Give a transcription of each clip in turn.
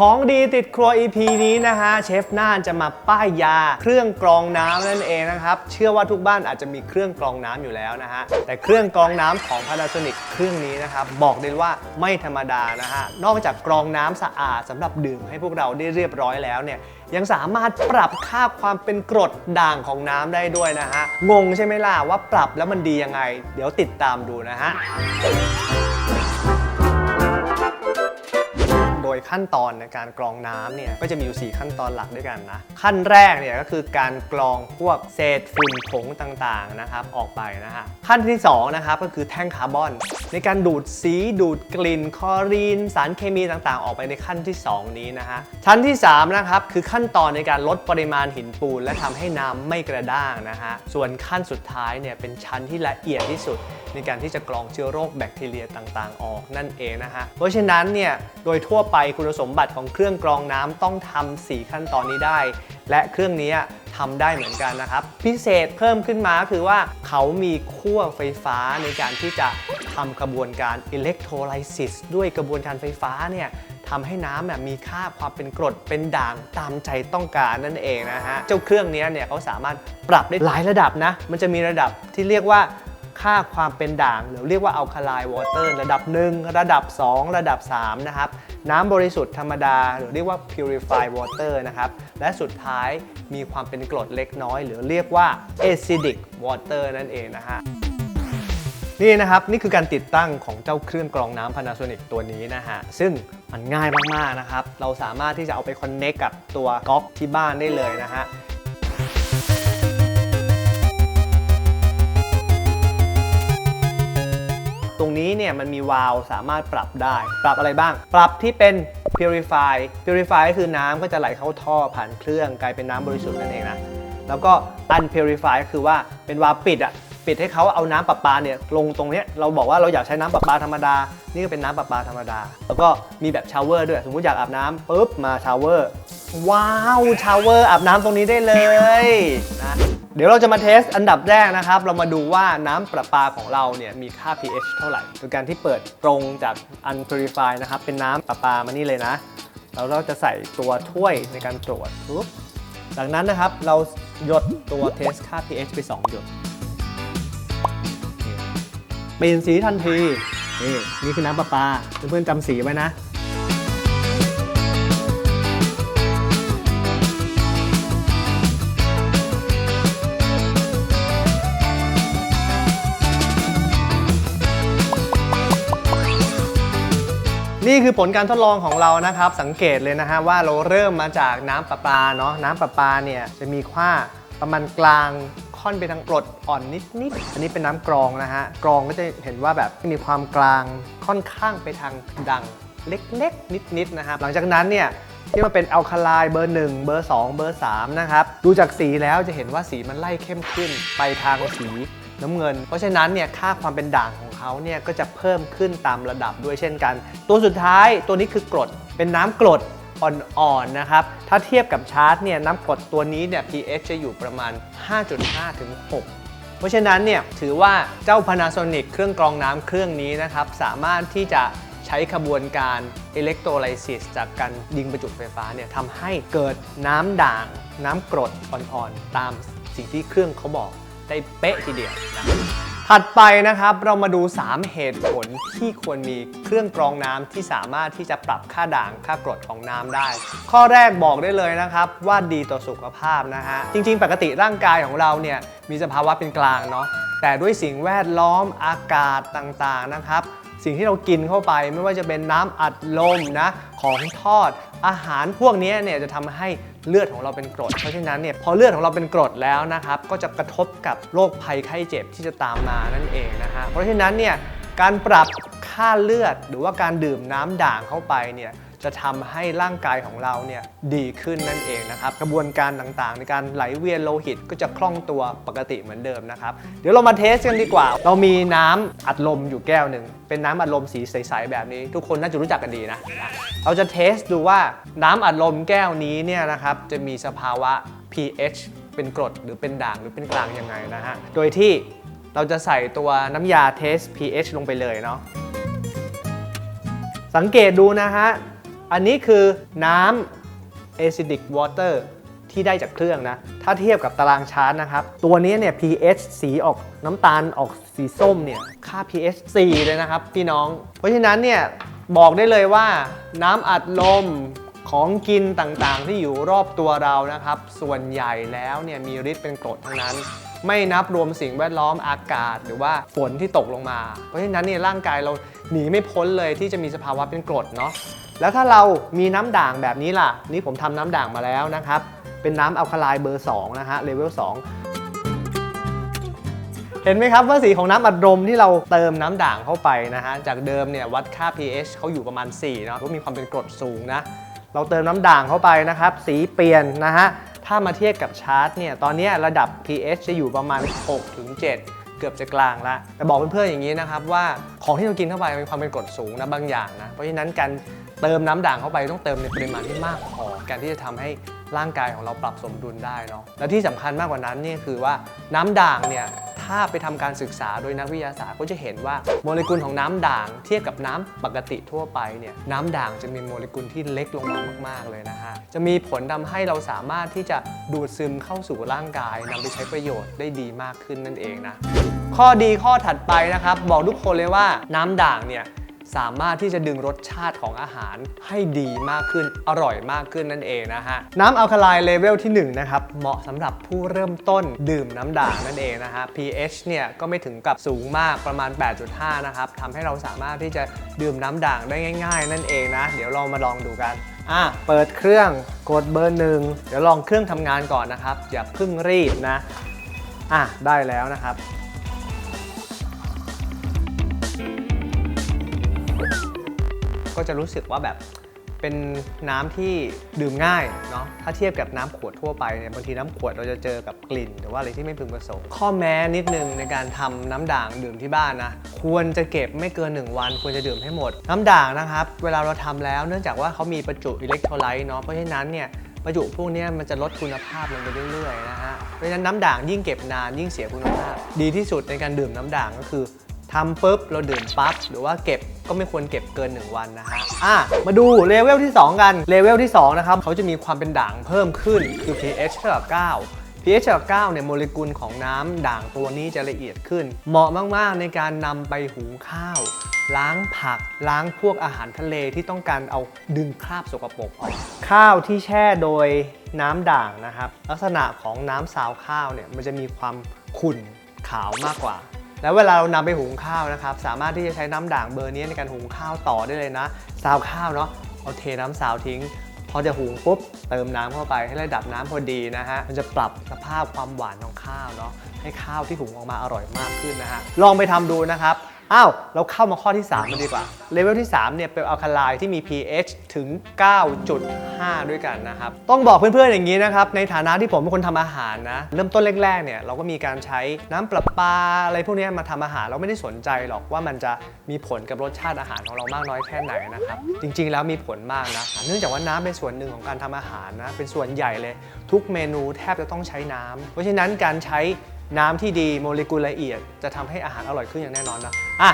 ของดีติดครัว EP นี้นะฮะเชฟน่านจะมาป้ายยา เครื่องกรองน้ำนั่นเองนะครับ เชื่อว่าทุกบ้านอาจจะมีเครื่องกรองน้ำอยู่แล้วนะฮะ แต่เครื่องกรองน้ำของ Panasonic เครื่องนี้นะครับ บอกได้ว่าไม่ธรรมดานะฮะ นอกจากกรองน้ำสะอาดสำหรับดื่มให้พวกเราได้เรียบร้อยแล้วเนี่ยยังสามารถปรับค่าความเป็นกรดด่างของน้ำได้ด้วยนะฮะงงใช่ไหมล่ะว่าปรับแล้วมันดียังไง เดี๋ยวติดตามดูนะฮะ ขั้นตอนในการกรองน้ำเนี่ยก็จะมีอยู่ 4 ขั้นตอนหลักด้วยกันนะ ขั้นแรกเนี่ยก็คือการกรองพวกเศษฝุ่นผงต่างๆนะครับออกไปนะฮะขั้นที่2นะครับก็คือแท่งคาร์บอน ในการดูดสีดูดกลิ่นคลอรีน สารเคมีต่างๆ ออกไปในขั้นที่ 2 นี้นะฮะชั้นที่3นะครับคือขั้นตอนในการลดปริมาณหินปูน และทำให้น้ำไม่กระด้างนะฮะส่วนขั้นสุดท้ายเนี่ยเป็นชั้นที่ละเอียดที่สุด ในการที่จะกรองเชื้อโรคแบคทีเรียต่างๆ ออกนั่นเองนะฮะ เพราะฉะนั้นเนี่ยโดยทั่วไปคุณสมบัติของเครื่องกรองน้ำต้องทำ4ขั้นตอนนี้ได้ และเครื่องนี้ทำได้เหมือนกันนะครับ พิเศษเพิ่มขึ้นมาคือว่าเขามีขั้วไฟฟ้าในการที่จะทำกระบวนการอิเล็กโทรไลซิสด้วยกระบวนการไฟฟ้าเนี่ยทำให้น้ำแบบมีค่าความเป็นกรดเป็นด่างตามใจต้องการนั่นเองนะฮะ เจ้าเครื่องนี้เนี่ยเขาสามารถปรับได้หลายระดับนะ มันจะมีระดับที่เรียกว่า ค่าความเป็นด่าง หรือเรียกว่าอัลคาไลน์วอเตอร์ระดับ 1 ระดับ 2 ระดับ 3 นะครับ น้ำบริสุทธิ์ธรรมดา หรือเรียกว่า purified water นะครับ และสุดท้ายมีความเป็นกรดเล็กน้อย หรือเรียกว่า acidic water นั่นเองนะฮะนี่นะครับ นี่คือการติดตั้งของเจ้าเครื่องกรองน้ำ Panasonic ตัวนี้นะฮะ ซึ่งมันง่ายมาก ๆ นะครับ เราสามารถที่จะเอาไปคอนเน c t กับตัวก๊อกที่บ้านได้เลยนะฮะ ตรงนี้เนี่ยมันมีวาล์วสามารถปรับได้ ปรับอะไรบ้าง ปรับที่เป็น purify purify ก็คือน้ำก็จะไหลเข้าท่อผ่านเครื่องกลายเป็นน้ำบริสุทธิ์นั่นเองนะ แล้วก็ unpurify คือว่าเป็นวาล์วปิดอะปิดให้เขาเอาน้ำประปาเนี่ยลงตรงเนี้ยเราบอกว่าเราอยากใช้น้ำประปาธรรมดา นี่ก็เป็นน้ำประปาธรรมดา แล้วก็มีแบบชาวเวอร์ด้วย สมมุติอยากอาบน้ำปุ๊บมาชาวเวอร์ ว้าวชาวเวอร์อาบน้ำตรงนี้ได้เลยนะ เดี๋ยวเราจะมาเทสอันดับแรกนะครับ เรามาดูว่าน้ำประปาของเราเนี่ยมีค่า pH เท่าไหร่โดยการที่เปิดตรงจาก unpurify นะครับ เป็นน้ำประปามานี่เลยนะ แล้วเราจะใส่ตัวถ้วยในการตรวจปุ๊บจากนั้นนะครับเราหยดตัวเทสค่า pH ไป 2 หยดเปลี่ยนสีทันทีนี่นี่คือน้ำประปาเพื่อนๆจำสีไว้นะ นี่คือผลการทดลองของเรานะครับ สังเกตเลยนะฮะว่าเราเริ่มมาจากน้ำประปาเนาะน้ำประปาเนี่ยจะมีค่าประมาณกลางค่อนไปทางกรดอ่อนนิดๆอันนี้เป็นน้ำกรองนะฮะกรองก็จะเห็นว่าแบบมีความกลางค่อนข้างไปทางดังเล็กๆ นิดๆนะครับหลังจากนั้นเนี่ยที่มันเป็นอัลคาไลเบอร์ 1 เบอร์ 2 เบอร์ 3 นะครับ ดูจากสีแล้วจะเห็นว่าสีมันไล่เข้มขึ้นไปทางสี น้ำเงิน เพราะฉะนั้นเนี่ยค่าความเป็นด่างของเขาเนี่ยก็จะเพิ่มขึ้นตามระดับด้วยเช่นกัน ตัวสุดท้ายตัวนี้คือกรดเป็นน้ำกรดอ่อนๆนะครับ ถ้าเทียบกับชาร์ตเนี่ยน้ำกรดตัวนี้เนี่ย pH จะอยู่ประมาณ 5.5 ถึง 6 เพราะฉะนั้นเนี่ยถือว่าเจ้า Panasonic เครื่องกรองน้ำเครื่องนี้นะครับ สามารถที่จะใช้ขบวนการอิเล็กโทรไลซิสจากการยิงประจุไฟฟ้าเนี่ยทำให้เกิดน้ำด่าง น้ำกรดอ่อนๆ ตามสิ่งที่เครื่องเขาบอก ได้เป๊ะทีเดียวนะถัดไปนะครับเรามาดู 3 เหตุผลที่ควรมีเครื่องกรองน้ำที่สามารถที่จะปรับค่าด่างค่ากรดของน้ำได้ ข้อแรกบอกได้เลยนะครับ ว่าดีต่อสุขภาพนะฮะจริง ๆ ปกติร่างกายของเราเนี่ยมีสภาวะเป็นกลางเนาะแต่ด้วยสิ่งแวดล้อมอากาศต่างๆนะครับ สิ่งที่เรากินเข้าไปไม่ว่าจะเป็นน้ำอัดลมนะของทอดอาหารพวกนี้เนี่ยจะทำให้เลือดของเราเป็นกรด เพราะฉะนั้นเนี่ยพอเลือดของเราเป็นกรดแล้วนะครับก็จะกระทบกับโรคภัยไข้เจ็บที่จะตามมานั่นเองนะฮะเพราะฉะนั้นเนี่ยการปรับค่าเลือดหรือว่าการดื่มน้ำด่างเข้าไปเนี่ย จะทำให้ร่างกายของเราเนี่ยดีขึ้นนั่นเองนะครับ กระบวนการต่างๆ ในการไหลเวียนโลหิตก็จะคล่องตัวปกติเหมือนเดิมนะครับ เดี๋ยวเรามาเทสกันดีกว่า เรามีน้ำอัดลมอยู่แก้วหนึ่ง เป็นน้ำอัดลมสีใสๆแบบนี้ ทุกคนน่าจะรู้จักกันดีนะ เราจะเทสดูว่าน้ำอัดลมแก้วนี้เนี่ยนะครับจะมีสภาวะ pH เป็นกรดหรือเป็นด่างหรือเป็นกลางยังไงนะฮะ โดยที่เราจะใส่ตัวน้ำยาเทส pH ลงไปเลยเนาะ สังเกตดูนะฮะ อันนี้คือน้ำ acidic water ที่ได้จากเครื่องนะ ถ้าเทียบกับตารางชาร์ตนะครับ ตัวนี้เนี่ย pH สีออกน้ำตาลออกสีส้มเนี่ย ค่า pH 4 เลยนะครับพี่น้อง เพราะฉะนั้นเนี่ยบอกได้เลยว่าน้ำอัดลมของกินต่างๆ ที่อยู่รอบตัวเรานะครับ ส่วนใหญ่แล้วเนี่ยมีฤทธิ์เป็นกรดทั้งนั้น ไม่นับรวมสิ่งแวดล้อมอากาศหรือว่าฝนที่ตกลงมา เพราะฉะนั้นเนี่ยร่างกายเราหนีไม่พ้นเลยที่จะมีสภาวะเป็นกรดเนาะ แล้วถ้าเรามีน้ำด่างแบบนี้ล่ะ นี่ผมทำน้ำด่างมาแล้วนะครับ เป็นน้ำอัลคาไลเบอร์ 2 นะฮะเลเวล 2 เห็นไหมครับว่าสีของน้ำอัดลมที่เราเติมน้ำด่างเข้าไปนะฮะ จากเดิมเนี่ยวัดค่า pH เขาอยู่ประมาณ 4 เนาะก็มีความเป็นกรดสูงนะ เราเติมน้ำด่างเข้าไปนะครับ สีเปลี่ยนนะฮะ ถ้ามาเทียบกับชาร์ตเนี่ย ตอนนี้ระดับ pH จะอยู่ประมาณ6ถึง7เกือบจะกลางละแต่บอกเพื่อนๆอย่างนี้นะครับว่า ของที่เรากินเข้าไปมีความเป็นกรดสูงนะบางอย่างนะ เพราะฉะนั้นการเติมน้ำด่างเข้าไปต้องเติมในปริมาณที่มากพอการที่จะทำให้ร่างกายของเราปรับสมดุลได้เนาะและที่สำคัญมากกว่านั้นเนี่ยคือว่าน้ำด่างเนี่ยถ้าไปทำการศึกษาโดยนักวิทยาศาสตร์ก็จะเห็นว่าโมเลกุลของน้ำด่างเทียบกับน้ำปกติทั่วไปเนี่ยน้ำด่างจะมีโมเลกุลที่เล็กลงมามาก ๆ เลยนะฮะ จะมีผลทำให้เราสามารถที่จะดูดซึมเข้าสู่ร่างกายนำไปใช้ประโยชน์ได้ดีมากขึ้นนั่นเองนะ ข้อดีข้อถัดไปนะครับ บอกทุกคนเลยว่าน้ำด่างเนี่ยสามารถที่จะดึงรสชาติของอาหารให้ดีมากขึ้นอร่อยมากขึ้นนั่นเองนะฮะ น้ำอัลคาไลเลเวลที่1นะครับ เหมาะสำหรับผู้เริ่มต้นดื่มน้ำด่างนั่นเองนะฮะ pH เนี่ยก็ไม่ถึงกับสูงมากประมาณ 8.5 นะครับทำให้เราสามารถที่จะดื่มน้ำด่างได้ง่าย ๆ นั่นเองนะ เดี๋ยวเรามาลองดูกันอะเปิดเครื่องกดเบอร์หนึ่งเดี๋ยวลองเครื่องทำงานก่อนนะครับอย่าเพึ่งรีบนะอะได้แล้วนะครับ ก็จะรู้สึกว่าแบบเป็นน้ำที่ดื่มง่ายเนาะถ้าเทียบกับน้ำขวดทั่วไปเนี่ยบางทีน้ำขวดเราจะเจอกับกลิ่น หรือว่าอะไรที่ไม่พึงประสงค์ข้อแม้นิดนึงในการทำน้ำด่างดื่มที่บ้านนะควรจะเก็บไม่เกิน 1 วัน ควรจะดื่มให้หมด น้ำด่างนะครับ เวลาเราทำแล้วเนื่องจากว่าเขามีประจุอิเล็กโทรไลต์เนาะเพราะฉะนั้นเนี่ยประจุพวกนี้มันจะลดคุณภาพลงไปเรื่อยๆนะฮะเพราะฉะนั้นน้ำด่างยิ่งเก็บนานยิ่งเสียคุณภาพ ดีที่สุดในการดื่มน้ำด่างก็คือ ทำปุ๊บเราดื่มปั๊บหรือว่าเก็บก็ไม่ควรเก็บเกิน 1 วันนะฮะอะมาดูเลเวลที่ 2 กันเลเวลที่2นะครับเขาจะมีความเป็นด่างเพิ่มขึ้นคือ pH เท่ากับ 9 pH เท่ากับ9เนี่ยโมเลกุลของน้ำด่างตัวนี้จะละเอียดขึ้น เหมาะมาก ๆ ในการนำไปหุงข้าว ล้างผักล้างพวกอาหารทะเลที่ต้องการเอาดึงคราบสกปรกออก ข้าวที่แช่โดยน้ำด่างนะครับ ลักษณะของน้ำซาวข้าวเนี่ยมันจะมีความขุ่นขาวมากกว่า แล้วเวลาเรานำไปหุงข้าวนะครับ สามารถที่จะใช้น้ำด่างเบอร์นี้ในการหุงข้าวต่อได้เลยนะซาวข้าวเนาะเอาเทน้ำซาวทิ้ง พอจะหุงปุ๊บเติมน้ำเข้าไปให้ระดับน้ำพอดีนะฮะมันจะปรับสภาพความหวานของข้าวเนาะให้ข้าวที่หุงออกมาอร่อยมากขึ้นนะฮะลองไปทำดูนะครับ อ้าว เราเข้ามาข้อที่3กันดีกว่า เลเวลที่ 3 เนี่ย เป็นอัลคาไลน์ที่มี pH ถึง 9.5 ด้วยกันนะครับ ต้องบอกเพื่อนๆ อย่างนี้นะครับ ในฐานะที่ผมเป็นคนทำอาหารนะ เริ่มต้นแรกๆ เนี่ย เราก็มีการใช้น้ำประปาอะไรพวกนี้มาทำอาหาร เราไม่ได้สนใจหรอกว่ามันจะมีผลกับรสชาติอาหารของเรามากน้อยแค่ไหนนะครับ จริงๆ แล้วมีผลมากนะ เนื่องจากว่าน้ำเป็นส่วนหนึ่งของการทำอาหารนะ เป็นส่วนใหญ่เลย ทุกเมนูแทบจะต้องใช้น้ำเพราะฉะนั้นการใช้ น้ำที่ดีโมเลกุลละเอียด จะทำให้อาหารอร่อยขึ้นอย่างแน่นอนนะอะ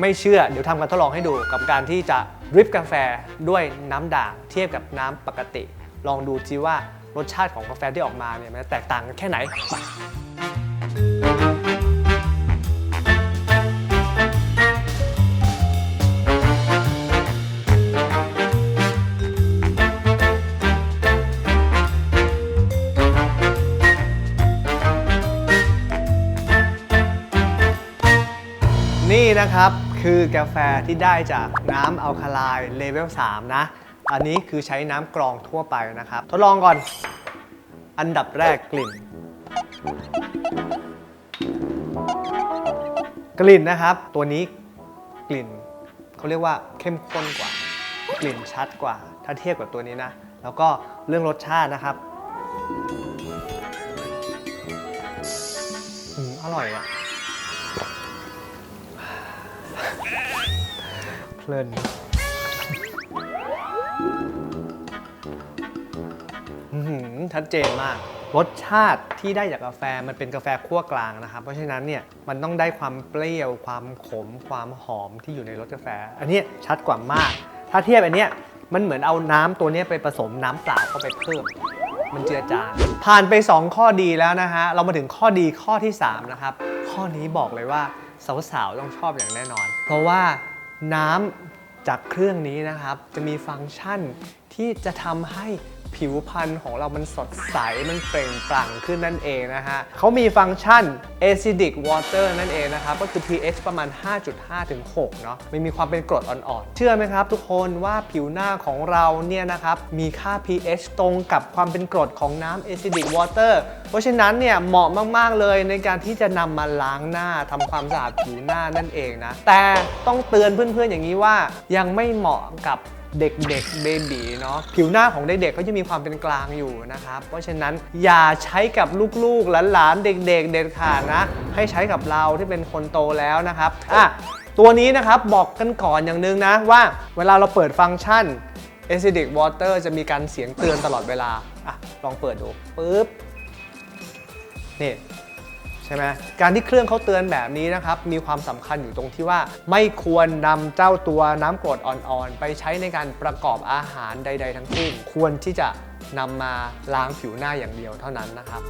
ไม่เชื่อเดี๋ยวทำการทดลองให้ดูกับการที่จะดริปกาแฟด้วยน้ำด่างเทียบกับน้ำปกติ ลองดูจิว่ารสชาติของกาแฟที่ออกมาเนี่ยมันจะแตกต่างกันแค่ไหนไป นี่นะครับ คือกาแฟที่ได้จากน้ำอัลคาไลน์เลเวล3นะ อันนี้คือใช้น้ำกรองทั่วไปนะครับ ทดลองก่อน อันดับแรกกลิ่น กลิ่นนะครับ ตัวนี้กลิ่นเขาเรียกว่าเข้มข้นกว่า กลิ่นชัดกว่า ถ้าเทียบกับตัวนี้นะ แล้วก็เรื่องรสชาตินะครับอืมอร่อยอะ เพลิน อื้อหือชัดเจนมาก รสชาติที่ได้จากกาแฟมันเป็นกาแฟคั่วกลางนะครับ เพราะฉะนั้นเนี่ยมันต้องได้ความเปรี้ยว ความขม ความหอมที่อยู่ในรสกาแฟ อันเนี้ยชัดกว่ามาก ถ้าเทียบอันเนี้ยมันเหมือนเอาน้ำตัวเนี้ยไปผสมน้ำเปล่าเข้าไปเพิ่ม มันเจือจางผ่านไป 2 ข้อดีแล้วนะฮะ เรามาถึงข้อดีข้อที่ 3 นะครับ ข้อนี้บอกเลยว่า สาวๆ ต้องชอบอย่างแน่นอน เพราะว่า น้ำจากเครื่องนี้นะครับ จะมีฟังก์ชันที่จะทำให้ ผิวพรรณของเรามันสดใส มันเปล่งปลั่งขึ้นนั่นเองนะฮะเขามีฟังก์ชัน acidic water นั่นเองนะครับ ก็คือ pH ประมาณ 5.5 ถึง 6 เนาะไม่มีความเป็นกรดอ่อนๆ เชื่อไหมครับทุกคนว่าผิวหน้าของเราเนี่ยนะครับ มีค่า pH ตรงกับความเป็นกรดของน้ำ acidic water เพราะฉะนั้นเนี่ยเหมาะมาก ๆ เลยในการที่จะนำมาล้างหน้าทำความสะอาดผิวหน้านั่นเองนะ แต่ต้องเตือนเพื่อนๆอย่างนี้ว่ายังไม่เหมาะกับ เด็กๆเบบีเนาะผิวหน้าของเด็กๆเขาจะมีความเป็นกลางอยู่นะครับ เพราะฉะนั้นอย่าใช้กับลูกๆหลานๆเด็ก ๆ เด็ดขาดนะ ให้ใช้กับเราที่เป็นคนโตแล้วนะครับอะตัวนี้นะครับบอกกันก่อนอย่างหนึงนะว่าเวลาเราเปิดฟังก์ชัน acidic water จะมีการเสียงเตือนตลอดเวลาอะลองเปิดดูปุ๊บนี่ ใช่ไหมการที่เครื่องเขาเตือนแบบนี้นะครับมีความสำคัญอยู่ตรงที่ว่า ไม่ควรนำเจ้าตัวน้ำกรดอ่อนๆ ไปใช้ในการประกอบอาหารใด ๆ ทั้งสิ้น ควรที่จะนำมาล้างผิวหน้าอย่างเดียวเท่านั้นนะครับ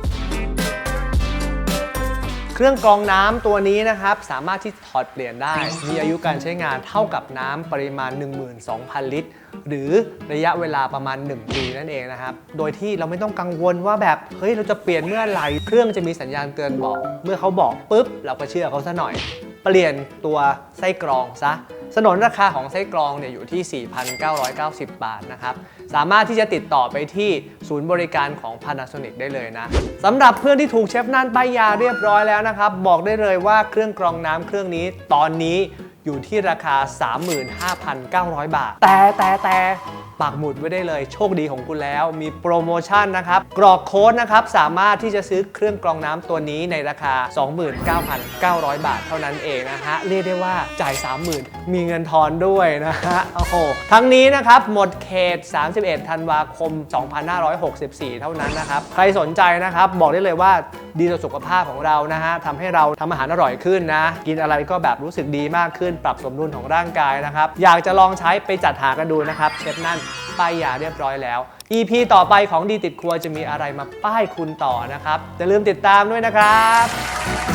เครื่องกรองน้ำตัวนี้นะครับ สามารถที่ถอดเปลี่ยนได้ มีอายุการใช้งานเท่ากับน้ำปริมาณ 12,000 ลิตร หรือระยะเวลาประมาณ 1 ปีนั่นเองนะครับ โดยที่เราไม่ต้องกังวลว่าแบบ เฮ้ย เราจะเปลี่ยนเมื่อไหร่เครื่องจะมีสัญญาณเตือนบอก เมื่อเขาบอกปุ๊บ เราก็เชื่อเขาซะหน่อย เปลี่ยนตัวไส้กรองซะ สนนราคาของไส้กรองเนี่ยอยู่ที่ 4,990 บาทนะครับ สามารถที่จะติดต่อไปที่ศูนย์บริการของ Panasonic ได้เลยนะสำหรับเพื่อนที่ถูกเชฟนั่นป้ายยาเรียบร้อยแล้วนะครับ บอกได้เลยว่าเครื่องกรองน้ำเครื่องนี้ตอนนี้อยู่ที่ราคา 35,900 บาท แต่แต่แต่ปักหมุดไว้ได้เลยโชคดีของคุณแล้วมีโปรโมชั่นนะครับ กรอกโค้ดนะครับ สามารถที่จะซื้อเครื่องกรองน้ำตัวนี้ในราคา 29,900 บาทเท่านั้นเองนะฮะ เรียกได้ว่าจ่าย 30,000มีเงินทอนด้วยนะฮะ โอ้โห ทั้งนี้นะครับ หมดเขต 31 ธันวาคม 2564 เท่านั้นนะครับ ใครสนใจนะครับ บอกได้เลยว่าดีต่อสุขภาพของเรานะฮะทำให้เราทำอาหารอร่อยขึ้นนะ กินอะไรก็แบบรู้สึกดีมากขึ้น ปรับสมดุลของร่างกายนะครับ อยากจะลองใช้ไปจัดหากันดูนะครับ เชฟนั่นป้ายยาเรียบร้อยแล้ว EP ต่อไปของดีติดครัวจะมีอะไรมาป้ายคุณต่อนะครับ อย่าลืมติดตามด้วยนะครับ